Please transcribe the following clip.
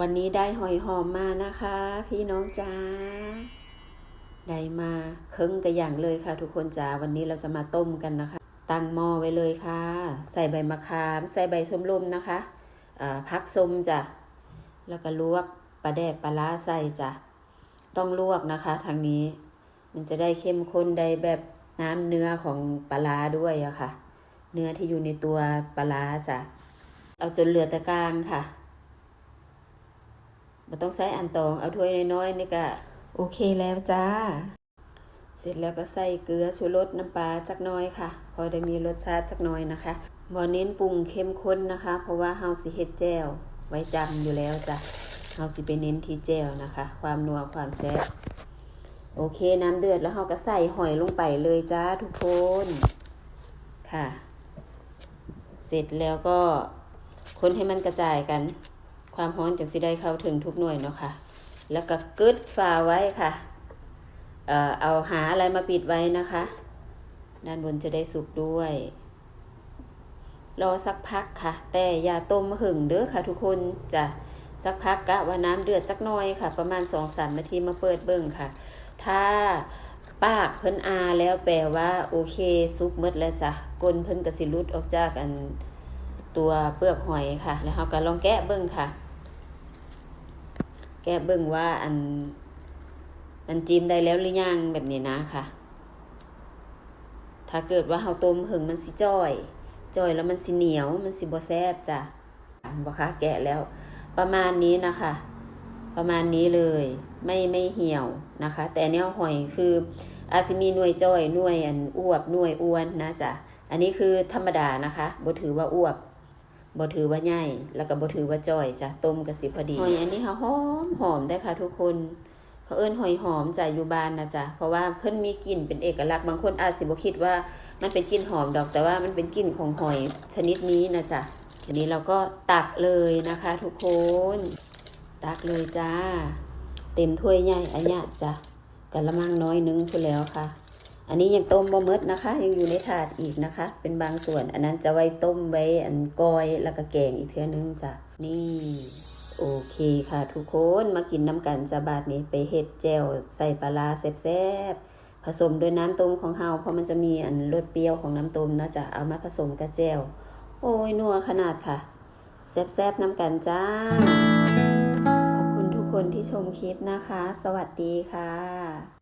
วันนี้ได้หอยหอมมานะคะ พี่น้องจ้าได้มาครึ่งกระอย่างเลยค่ะ ทุกคนจ้าวันนี้เราจะมาต้มกันนะคะ ตั้งหม้อไว้เลยค่ะ ใส่ใบมะขาม ใส่ใบชมรมนะคะพักส้มจ้ะแล้วก็ลวกปลาแดกปลาล้าใส่จ้ะต้องลวกนะคะทางนี้ มันจะได้เข้มข้นได้แบบน้ำเนื้อของปลาล้าด้วยอะค่ะ เนื้อที่อยู่ในตัวปลาล้าจ้ะเอาจนเหลือแต่กลางค่ะ ต้องใช้อันตองเอาถ้วยน้อยๆนี่ก็โอเคแล้วจ้า เสร็จแล้วก็ใส่เกลือชูรสน้ำปลาจักน้อยค่ะ พอได้มีรสชาติจักน้อยนะคะบ่เน้นปรุงเข้มข้นนะคะ เพราะว่าเฮาสิเฮ็ดแจ่วไว้จำอยู่แล้วจ้ะเฮาสิไปเน้นที่แจ่วนะคะ ความนัวความแซ่บโอเคน้ำเดือดแล้วเฮาก็ใส่หอยลงไปเลยจ้าทุกคนค่ะ เสร็จแล้วก็คนให้มันกระจายกัน ความร้อนจะสิได้เข้าถึงทุกหน่วยเนาะค่ะ แล้วก็กึดฝาไว้ค่ะ เอ่อเอาหาอะไรมาปิดไว้นะคะ ด้านบนจะได้สุกด้วย รอสักพักค่ะ แต่อย่าต้มหึงเด้อค่ะทุกคนจะสักพักกะว่าน้ำเดือดจักหน่อยค่ะ ประมาณ2องสามนาทีมาเปิดเบิ่งค่ะ ถ้าปากเพิ่นอาแล้วแปลว่าโอเคสุกหมดแล้วจ้ะก้นเพิ่นก็สิลุดออกจากอันตัวเปลือกหอยค่ะ แล้วเราก็ลองแกะเบิ่งค่ะ แกเบิ่งว่าอันมันจิ้มได้แล้วหรือยังแบบนี้นะค่ะ ถ้าเกิดว่าเฮาต้มหึงมันสิจ้อย จ้อยแล้วมันสิเหนียว มันสิบ่แซ่บจ้ะบ่คะแกะแล้ว ประมาณนี้นะคะ ประมาณนี้เลย ไม่ไม่เหี่ยวนะคะ แต่แนวหอยคืออาจสิมีหน่วยจ้อยหน่วยอันอวบหน่วยอ้วนนะจ๊ะอันนี้คือธรรมดานะคะบ่ถือว่าอ้วบ บ่ถือว่าใหญ่แล้วก็บ่ถือว่าจ้อยจ้ะต้มก็สิพอดีหอยอันนี้ค่ะหอมหอมได้ค่ะ ทุกคนเขาเอิ้นหอยหอมจ้ะอยู่บ้านนะจ๊ะเพราะว่าเพิ่นมีกลิ่นเป็นเอกลักษณ์บางคนอาจสิบ่คิดว่ามันเป็นกลิ่นหอมดอก แต่ว่ามันเป็นกลิ่นของหอยชนิดนี้นะจ๊ะทีนี้เราก็ตักเลยนะคะ ทุกคน ตักเลยจ้า เต็มถ้วยใหญ่อันเนี้ยจ้ะกะละมังน้อยนึงพูแล้วค่ะ อันนี้ยังต้มบ่หมดนะคะ ยังอยู่ในถาดอีกนะคะ เป็นบางส่วน อันนั้นจะไว้ต้มไว้อันกอยแล้วก็แกงอีกเทื่อนึงจ้ะนี่โอเคค่ะ ทุกคนมากินน้ำกันจะบาดนี้ไปเฮ็ดแจ่วใส่ปลาร้าแซ่บๆผสมด้วยน้ำต้มของเฮาเพราะมันจะมีอันรสเปรี้ยวของน้ำต้มนะจ๊ะเอามาผสมกับแจ่วโอ้ยนัวขนาดค่ะแซ่บๆน้ำกันจ้า ขอบคุณทุกคนที่ชมคลิปนะคะ สวัสดีค่ะ